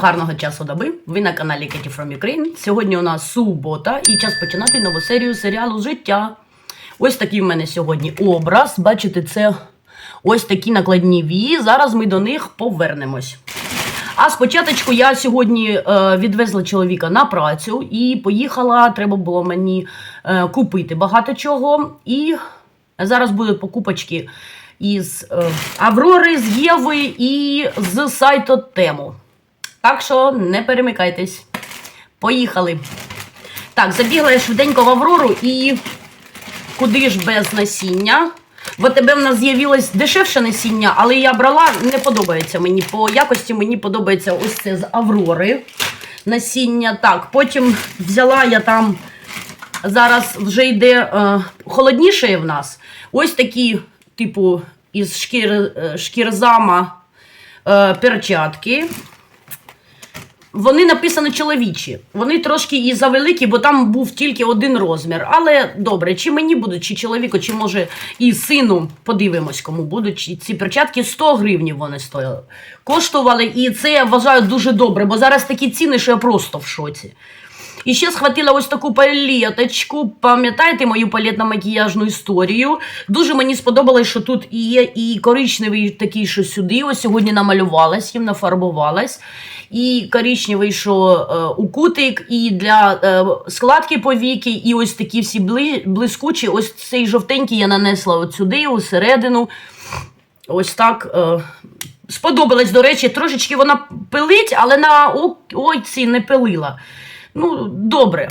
Гарного часу доби. Ви на каналі Katie from Ukraine. Сьогодні у нас субота і час починати нову серію серіалу Життя. Ось такий в мене сьогодні образ. Бачите, це ось такі накладні вії. Зараз ми до них повернемось. А спочатку я сьогодні е, відвезла чоловіка на працю і поїхала. Треба було мені е, купити багато чого. І зараз будуть покупочки із е, Аврори, з Єви і з сайту Тему. Так що не перемикайтесь. Поїхали. Так, забігла я швиденько в Аврору і куди ж без насіння. В АТБ в нас з'явилось дешевше насіння, але я брала, не подобається мені. По якості мені подобається ось це з Аврори насіння. Так, потім взяла я там, зараз вже йде е, холодніше в нас. Ось такі, типу, із шкір, е, шкірзама е, перчатки. Вони написані чоловічі. Вони трошки і завеликі, бо там був тільки один розмір. Але добре, чи мені будуть, чи чоловіку, чи може і сину, подивимось, кому будуть. Ці перчатки 100 гривень вони стояли. Коштували, і це я вважаю дуже добре, бо зараз такі ціни, що я просто в шоці. І ще схватила ось таку палеточку. Пам'ятаєте мою палетно-макіяжну історію? Дуже мені сподобалось, що тут і є і коричневий такий, що сюди. Ось сьогодні намалювалась, їм нафарбувалась. І коричневий, що е, у кутик, і для е, складки повіки, і ось такі всі бли, блискучі. Ось цей жовтенький я нанесла от сюди, усередину. Ось так. Е, сподобалось, до речі, трошечки вона пилить, але на ойці не пилила. Ну, добре.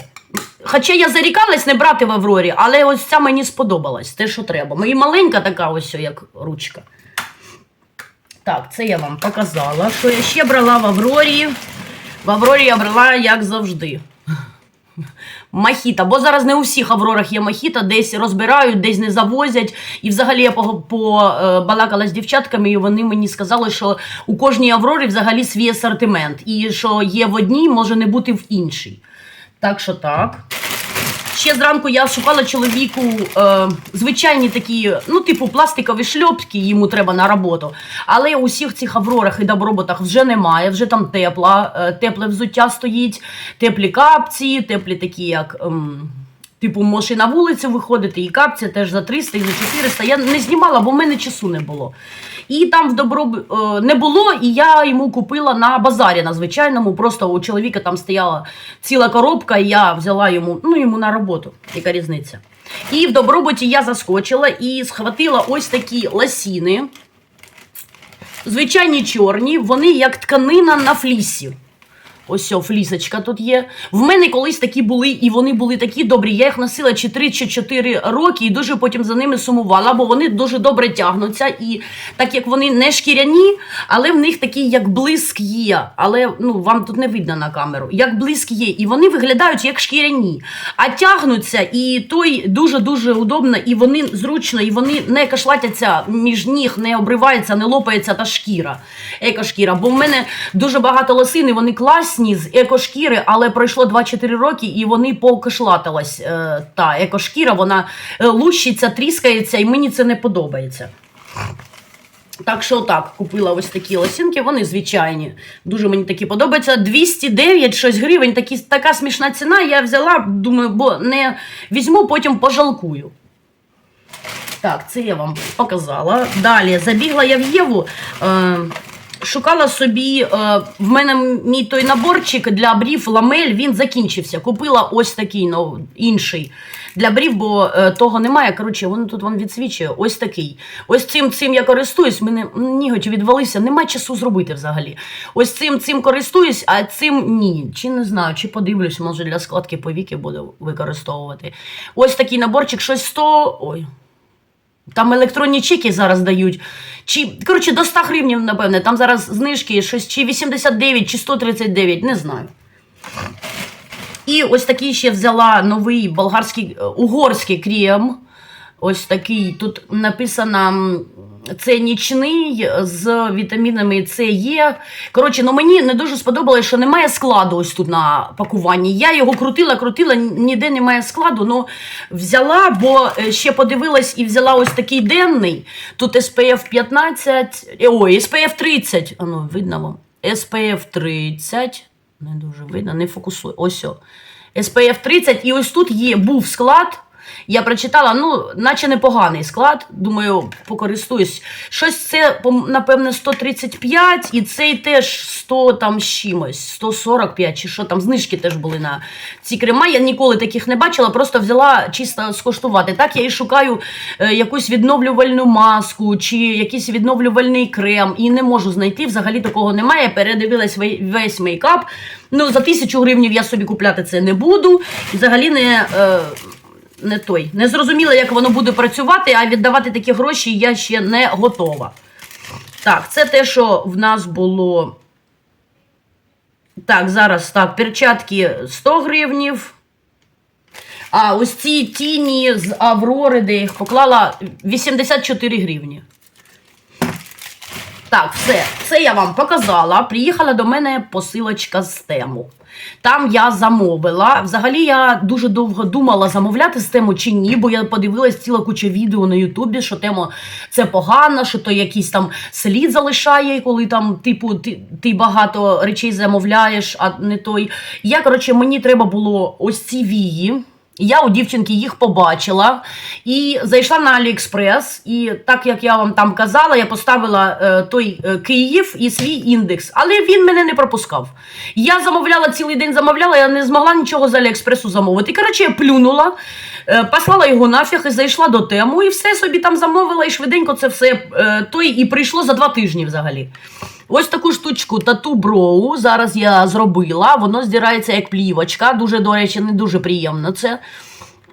Хоча я зарікалась не брати в Аврорі, але ось ця мені сподобалась, те, що треба. Ну і маленька така ось, як ручка. Так, це я вам показала. Що я ще брала в Аврорі? В Аврорі я брала, як завжди. Махіта, бо зараз не у всіх аврорах є махіта, десь розбирають, десь не завозять. І взагалі я по, по е, з дівчатками, і вони мені сказали, що у кожній аврорі взагалі свій асортимент. І що є в одній, може не бути в іншій. Так що так. Ще зранку я шукала чоловіку е, звичайні такі, ну, типу, пластикові шльопки, йому треба на роботу. Але у всіх цих аврорах і доброботах вже немає, вже там тепла, е, тепле взуття стоїть, теплі капці, теплі такі, як. ем, Типу, можеш і на вулицю виходити, і капці теж за 300, і за 400. Я не знімала, бо в мене часу не було. І там в добро е, не було, і я йому купила на базарі на звичайному. Просто у чоловіка там стояла ціла коробка, і я взяла йому, ну йому на роботу. Яка різниця? І в добробуті я заскочила і схватила ось такі ласіни. Звичайні чорні, вони як тканина на флісі. Ось о, флісочка тут є. В мене колись такі були, і вони були такі добрі. Я їх носила чи 3 чи 4 роки і дуже потім за ними сумувала, бо вони дуже добре тягнуться. І так як вони не шкіряні, але в них такий як блиск є. Але ну, вам тут не видно на камеру. Як блиск є. І вони виглядають як шкіряні, а тягнуться, і той дуже-дуже удобно, і вони зручно, і вони не кашлатяться між ніг, не обривається, не лопається та шкіра. Екошкіра. Бо в мене дуже багато лосин, і вони класні з екошкіри, але пройшло 2-4 роки, і вони покашлатилась. Е, та екошкіра, вона е, лущиться, тріскається, і мені це не подобається. Так що так, купила ось такі лосінки, вони звичайні. Дуже мені такі подобаються. 209 щось гривень, такі, така смішна ціна. Я взяла, думаю, бо не візьму, потім пожалкую. Так, це я вам показала. Далі забігла я в Єву. Е, Шукала собі, е, в мене мій той наборчик для брів ламель, він закінчився. Купила ось такий ну, інший для брів, бо е, того немає. Коротше, воно тут вам відсвічує. Ось такий. Ось цим цим я користуюсь. Мене ніготь відвалився, немає часу зробити взагалі. Ось цим цим користуюсь, а цим ні. Чи не знаю, чи подивлюсь, може для складки повіки буду використовувати. Ось такий наборчик, щось 100... Ой. Там електронні чеки зараз дають. Чи, коротше, до 100 гривень, напевне. Там зараз знижки щось чи 89, чи 139, не знаю. І ось такий ще взяла новий болгарський, е, угорський крем. Ось такий. Тут написано це нічний з вітамінами С є. Коротше, ну мені не дуже сподобалось, що немає складу ось тут на пакуванні. Я його крутила, крутила, ніде немає складу. Ну взяла, бо е, ще подивилась і взяла ось такий денний. Тут SPF 15, е, ой, SPF 30. Ану, видно вам. SPF 30. Не дуже видно, не фокусує. Ось о. SPF 30, і ось тут є, був склад. Я прочитала, ну, наче непоганий склад. Думаю, покористуюсь. Щось це, напевне, 135, і цей теж 100 там чимось, 145, чи що там, знижки теж були на ці крема. Я ніколи таких не бачила, просто взяла чисто скоштувати. Так я і шукаю е, якусь відновлювальну маску чи якийсь відновлювальний крем, і не можу знайти. Взагалі такого немає. Передивилась весь мейкап. Ну, за тисячу гривнів я собі купляти це не буду. І взагалі не. Е, не той. Не зрозуміла, як воно буде працювати, а віддавати такі гроші я ще не готова. Так, це те, що в нас було. Так, зараз так, перчатки 100 гривнів. А ось ці тіні з Аврори, де їх поклала 84 гривні. Так, все, це я вам показала. Приїхала до мене посилочка з тему. Там я замовила. Взагалі я дуже довго думала, замовляти з тему чи ні, бо я подивилась ціла куча відео на Ютубі, що тема це погано, що то якийсь там слід залишає, коли там, типу, ти, ти багато речей замовляєш, а не той. Я, коротше, мені треба було ось ці вії. Я у дівчинки їх побачила і зайшла на Аліекспрес. І так як я вам там казала, я поставила е, той е, Київ і свій індекс, але він мене не пропускав. Я замовляла цілий день, замовляла, я не змогла нічого з Аліекспресу замовити. Коротше, я плюнула, е, послала його нафіг і зайшла до тему, і все собі там замовила, і швиденько це все е, той і прийшло за два тижні взагалі. Ось таку штучку тату броу зараз я зробила. Воно здирається як плівочка. Дуже, до речі, не дуже приємно це.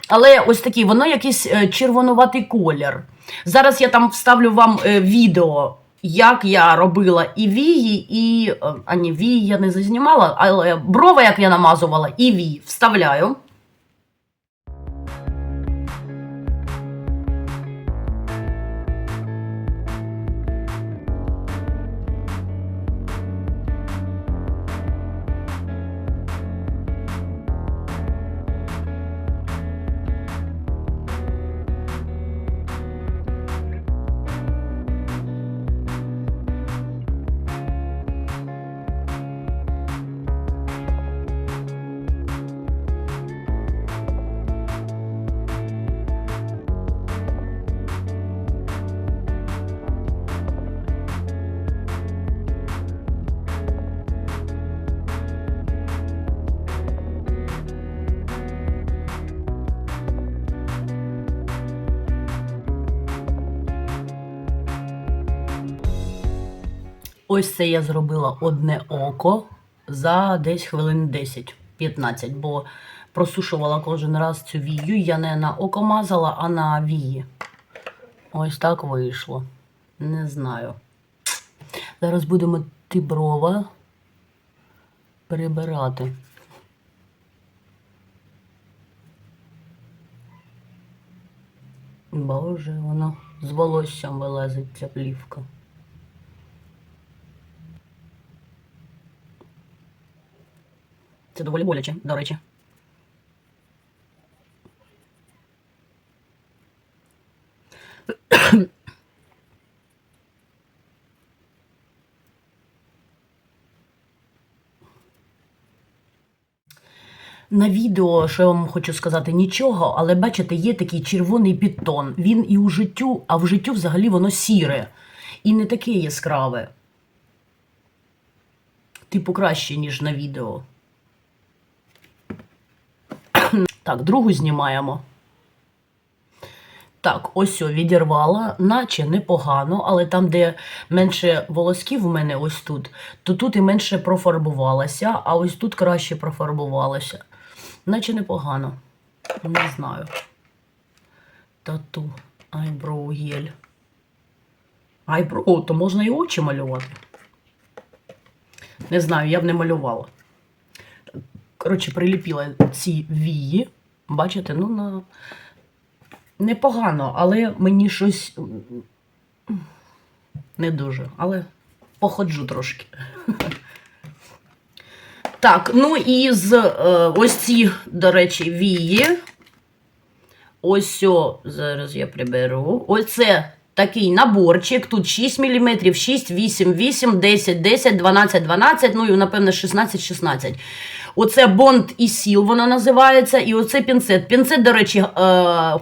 Але ось такий, воно якийсь е, червонуватий колір. Зараз я там вставлю вам е, відео, як я робила і вії, і. е, А ні, вії я не зазнімала, але брова, як я намазувала, і вії. Вставляю. Ось це я зробила одне око за десь хвилин 10-15, бо просушувала кожен раз цю вію. Я не на око мазала, а на вії. Ось так вийшло. Не знаю. Зараз будемо ті брова прибирати. Боже, воно з волоссям вилазить ця плівка. Це доволі боляче, до речі. На відео, що я вам хочу сказати, нічого, але бачите, є такий червоний підтон. Він і у життю, а в життю взагалі воно сіре. І не таке яскраве. Типу краще, ніж на відео. Так, другу знімаємо. Так, ось о, відірвала, наче непогано, але там, де менше волосків у мене ось тут, то тут і менше профарбувалася, а ось тут краще профарбувалася. Наче непогано. Не знаю. Тату, айброу гель. Айброу, то можна і очі малювати. Не знаю, я б не малювала. Коротше, приліпила ці вії. Бачите, ну на непогано, але мені щось не дуже. Але походжу трошки. Так, ну і з е, ось ці, до речі, вії. Ось о, зараз я приберу. Оце такий наборчик. Тут 6 мм, 6, 8, 8, 10, 10, 12, 12, ну і, напевно, 16, 16. Оце бонд і сіл, воно називається. І оце пінцет. Пінцет, до речі, е,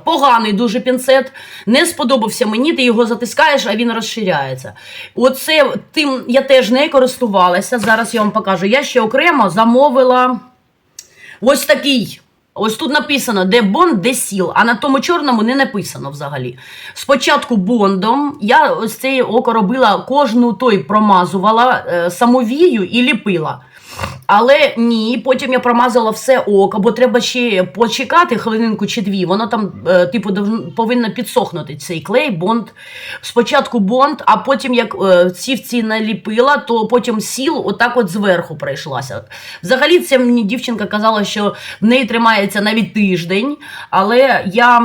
поганий дуже пінцет. Не сподобався мені, ти його затискаєш, а він розширяється. Оце тим я теж не користувалася. Зараз я вам покажу. Я ще окремо замовила ось такий. Ось тут написано, де бонд, де сіл, а на тому чорному не написано взагалі. Спочатку бондом я ось це око робила, кожну той промазувала е, самовію і ліпила. Але ні, потім я промазала все око, бо треба ще почекати хвилинку чи дві. Воно там, е, типу, повинно підсохнути цей клей, бонд. Спочатку бонд, а потім, як е, ці в ці наліпила, то потім сіл отак от зверху пройшлася. Взагалі, це мені дівчинка казала, що в неї тримається навіть тиждень. Але я,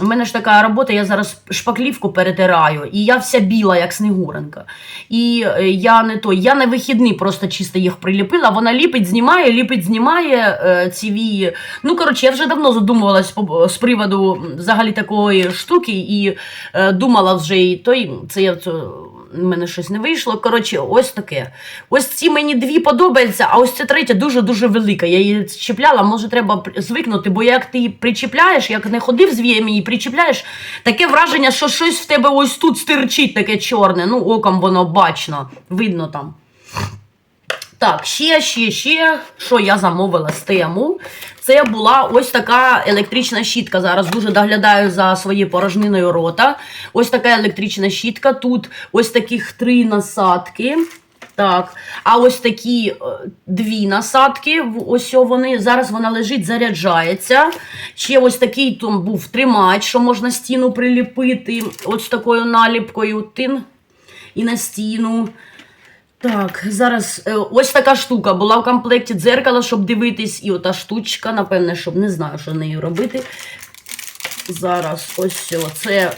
в мене ж така робота, я зараз шпаклівку перетираю, і я вся біла, як снігуренка. І е, я не то, я на вихідний просто чисто їх приліпила. Вона ліпить, знімає, ліпить, знімає е, ці вії. Ну, коротше, я вже давно задумувалась по- з приводу взагалі такої штуки, і е, думала вже і той, це я це, в мене щось не вийшло. Коротше, ось таке. Ось ці мені дві подобаються, а ось ця третя дуже-дуже велика. Я її чіпляла, може, треба звикнути, бо як ти її причіпляєш, як не ходив з віями і причіпляєш, таке враження, що щось в тебе ось тут стирчить таке чорне. Ну, оком воно бачно, видно там. Так, ще, ще, ще, що я замовила з тему. Це була ось така електрична щітка. Зараз дуже доглядаю за своєю порожниною рота. Ось така електрична щітка. Тут ось таких три насадки. Так, а ось такі е, дві насадки. Ось вони. Зараз вона лежить, заряджається. Ще ось такий там був тримач, що можна стіну приліпити. Ось такою наліпкою. Тин і на стіну. Так, зараз е, ось така штука була в комплекті дзеркало, щоб дивитись, і ота штучка, напевне, щоб не знаю, що нею робити. Зараз ось. Це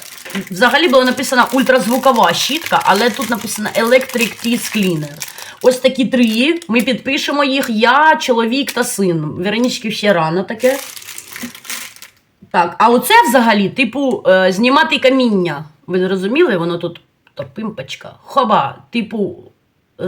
взагалі було написано ультразвукова щітка, але тут написано Electric Teeth Cleaner. Ось такі три. Ми підпишемо їх. Я, чоловік та син. Веронічки ще рано таке. Так, а оце взагалі, типу, е, знімати каміння. Ви зрозуміли? Воно тут пимпочка. Хоба, типу,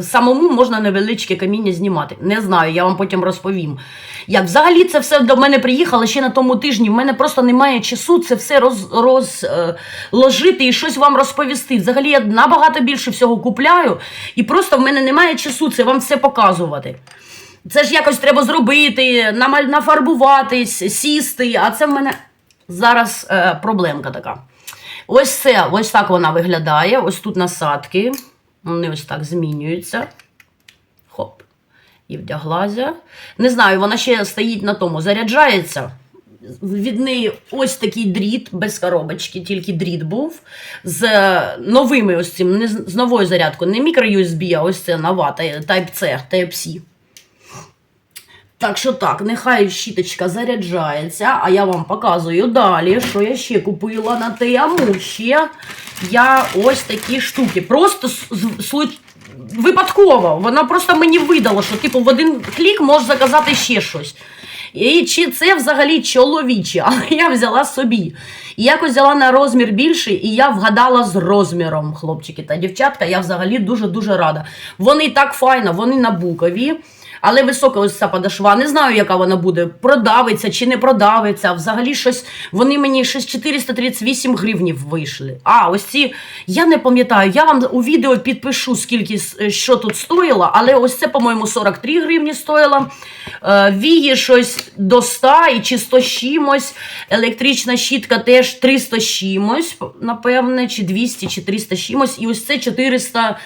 самому можна невеличке каміння знімати. Не знаю, я вам потім розповім. Як взагалі це все до мене приїхало ще на тому тижні. В мене просто немає часу це все роз, розложити і щось вам розповісти. Взагалі я набагато більше всього купляю, і просто в мене немає часу це вам все показувати. Це ж якось треба зробити, нафарбуватись, сісти, а це в мене зараз е, проблемка така. Ось це, ось так вона виглядає. Ось тут насадки. Вони ось так змінюються. Хоп. І вдяглася. Не знаю, вона ще стоїть на тому, заряджається. Від неї ось такий дріт без коробочки, тільки дріт був. З новими ось цим, з новою зарядкою, не мікро USB, а ось це нова, Type-C, Type-C. Так що так, нехай щіточка заряджається, а я вам показую далі, що я ще купила на тему. Ще я ось такі штуки. Просто випадково. Вона просто мені видала, що типу в один клік можеш заказати ще щось. І чи це взагалі чоловіче, але я взяла собі. І якось взяла на розмір більший, і я вгадала з розміром, хлопчики та дівчатка. Я взагалі дуже-дуже рада. Вони так файно, вони на букові. Але висока ось ця подошва. Не знаю, яка вона буде. Продавиться чи не продавиться. Взагалі щось. Вони мені щось 438 гривнів вийшли. А, ось ці. Я не пам'ятаю. Я вам у відео підпишу, скільки що тут стоїло, але ось це, по-моєму, 43 гривні стоїло. Е, Вії щось до 100 і чи 100 з чимось. Електрична щітка теж 300 з чимось, напевне, чи 200, чи 300 з чимось. І ось це 400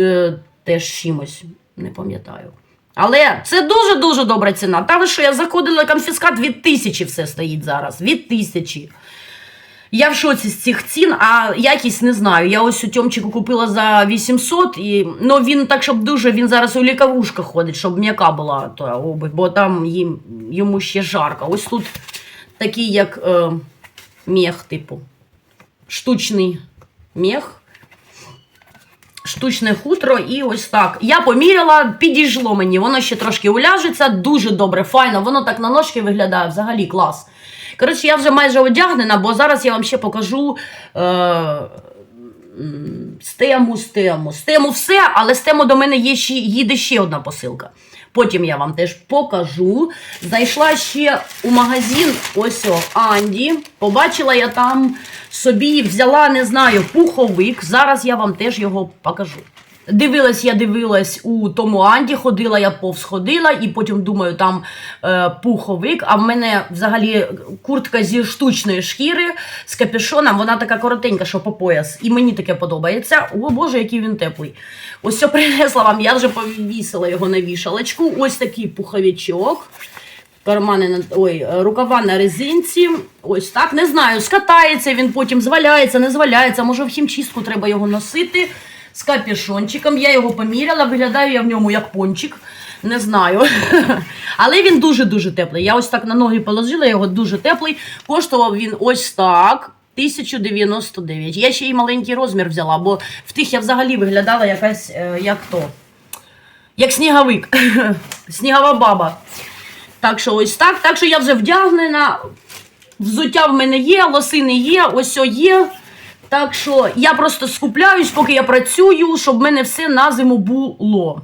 е, теж чимось. Не пам'ятаю. Але це дуже-дуже добра ціна. Та ви що, я заходила конфіскат від тисячі все стоїть зараз. Від тисячі. Я в шоці з цих цін, а якість не знаю. Я ось у Тьомчику купила за 800, і, ну він так, щоб дуже, він зараз у лікавушках ходить, щоб м'яка була та обувь, бо там їм, йому ще жарко. Ось тут такий, як е, мех, типу, штучний мех штучне хутро, і ось так. Я поміряла, підійшло мені, воно ще трошки уляжеться, дуже добре, файно, воно так на ножки виглядає, взагалі клас. Коротше, я вже майже одягнена, бо зараз я вам ще покажу. Е- з тему, з тему. З тему все, але з тему до мене є ще, їде ще одна посилка. Потім я вам теж покажу. Зайшла ще у магазин ось о, Анді. Побачила я там собі, взяла, не знаю, пуховик. Зараз я вам теж його покажу. Дивилась, я дивилась у тому Анді, ходила, я повз ходила, і потім думаю, там е, пуховик. А в мене взагалі куртка зі штучної шкіри з капюшоном, вона така коротенька, що по пояс. І мені таке подобається. О Боже, який він теплий. Ось все принесла вам, я вже повісила його на вішалочку. Ось такий пуховичок. Кармани на ой, рукава на резинці. Ось так. Не знаю, скатається він потім, зваляється, не зваляється. Може в хімчистку треба його носити з капюшончиком. Я його поміряла, виглядаю я в ньому як пончик. Не знаю. Але він дуже-дуже теплий. Я ось так на ноги положила, його дуже теплий. Коштував він ось так. 1099. Я ще й маленький розмір взяла, бо в тих я взагалі виглядала якась е, як то. Як сніговик. Снігова баба. Так що ось так. Так що я вже вдягнена. Взуття в мене є, лосини є, ось є. Так що я просто скупляюсь, поки я працюю, щоб в мене все на зиму було.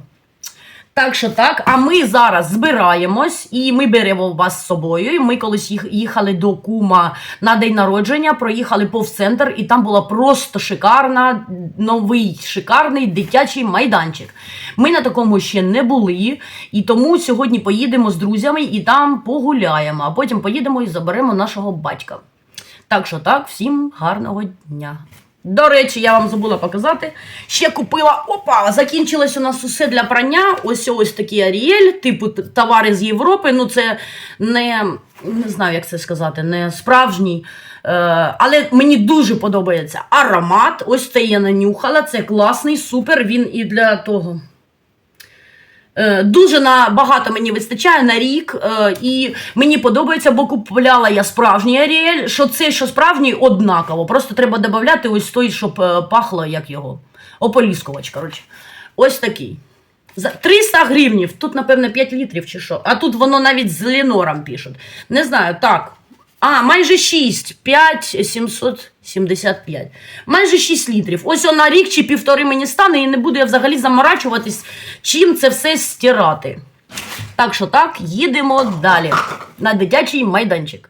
Так що так, а ми зараз збираємось і ми беремо вас з собою. Ми колись їхали до кума на день народження, проїхали повз центр, і там була просто шикарна, новий шикарний дитячий майданчик. Ми на такому ще не були, і тому сьогодні поїдемо з друзями і там погуляємо, а потім поїдемо і заберемо нашого батька. Так що так, всім гарного дня. До речі, я вам забула показати. Ще купила. Опа! Закінчилось у нас усе для прання. Ось ось такий Аріель, типу товари з Європи. Ну, це не, не знаю, як це сказати, не справжній. Е, але мені дуже подобається аромат. Ось це я нанюхала. Це класний, супер. Він і для того. Е, Дуже на багато мені вистачає на рік, е, і мені подобається, бо купувала я справжній Аріель. Що це, що справжній, однаково. Просто треба додати ось той, щоб е, пахло, як його. Ополіскувач, коротше. Ось такий. За 300 гривнів. Тут, напевно, 5 літрів чи що. А тут воно навіть з Ленором пишуть. Не знаю, так. А, майже 6, 5 775. Майже 6 літрів. Ось вона на рік чи півтори мені стане, і не буду я взагалі заморачуватись, чим це все стирати. Так що так, їдемо далі на дитячий майданчик.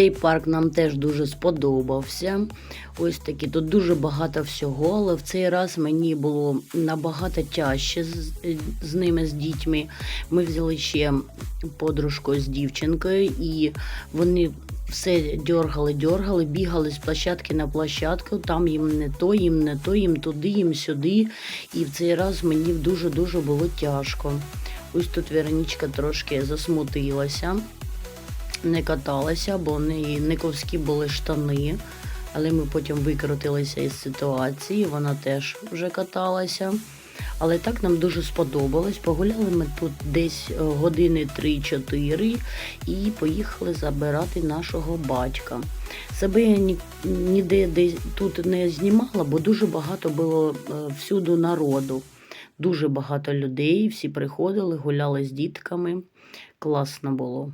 Цей парк нам теж дуже сподобався. Ось такі тут дуже багато всього, але в цей раз мені було набагато тяжче з, з ними, з дітьми. Ми взяли ще подружку з дівчинкою, і вони все дьоргали, дьоргали, бігали з площадки на площадку. Там їм не то, їм не то, їм туди, їм сюди. І в цей раз мені дуже-дуже було тяжко. Ось тут Веронічка трошки засмутилася, не каталася, бо не ковські були штани. Але ми потім викрутилися із ситуації, вона теж вже каталася. Але так нам дуже сподобалось. Погуляли ми тут десь е, години 3-4 і поїхали забирати нашого батька. Себе я ні, ніде десь тут не знімала, бо дуже багато було е, всюди народу. Дуже багато людей, всі приходили, гуляли з дітками. Класно було.